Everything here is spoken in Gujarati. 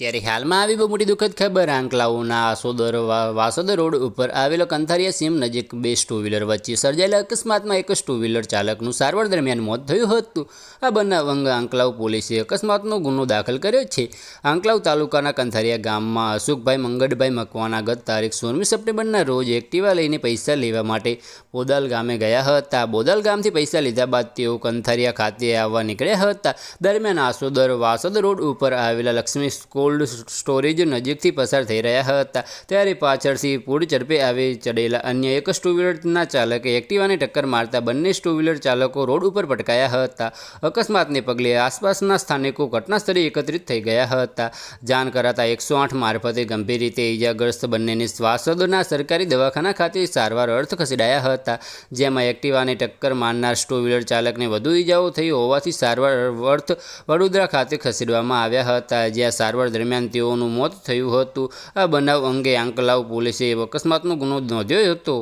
ત્યારે હાલમાં આવી બહુ મોટી દુઃખદ ખબર આંકલાઓના આસોદર વાસોદર રોડ ઉપર આવેલો કંથારિયા સીમ નજીક બે ટુ વ્હીલર વચ્ચે સર્જાયેલા અકસ્માતમાં એક જ ટુ વ્હીલર ચાલકનું સારવાર દરમિયાન મોત થયું હતું. આ બનાવ અંગે આંકલાવ પોલીસે અકસ્માતનો ગુનો દાખલ કર્યો છે. આંકલાવ તાલુકાના કંથારિયા ગામમાં અશોકભાઈ, મંગળભાઈ મકવાના ગત તારીખ સોળમી સપ્ટેમ્બરના રોજ એક્ટિવા લઈને પૈસા લેવા માટે બોદાલ ગામે ગયા હતા. બોદાલ ગામથી પૈસા લીધા બાદ તેઓ કંથારિયા ખાતે આવવા નીકળ્યા હતા. દરમિયાન આસોદર વાસદ રોડ ઉપર આવેલા લક્ષ્મી કોલ્ડ સ્ટોરેજ નજીકથી પસાર થઈ રહ્યા હતા. ત્યારે પાછળથી પૂર ઝડપે આવી ચડેલા અન્ય એક ટુ વ્હીલરના ચાલકે એક્ટિવાને ટક્કર મારતા બંને ટુ વ્હીલર ચાલકો રોડ ઉપર પટકાયા હતા. અકસ્માતને પગલે આસપાસના સ્થાનિકો ઘટના સ્થળે એકત્રિત થઈ ગયા હતા. જાણ કરાતા એકસો આઠ મારફતે ગંભીર રીતે ઇજાગ્રસ્ત બંનેને શ્વાસોદના સરકારી દવાખાના ખાતે સારવાર અર્થ ખસેડાયા હતા. જેમાં એક્ટિવાને ટક્કર મારનાર ટુ વ્હીલર ચાલકને વધુ ઇજાઓ થઈ હોવાથી સારવાર અર્થ વડોદરા ખાતે ખસેડવામાં આવ્યા હતા. જ્યાં સારવાર દરમિયાન તેઓનું મોત થયું હતું. આ બનાવ અંગે આંકલાવ પોલીસે અકસ્માતનો ગુનો નોંધ્યો હતો.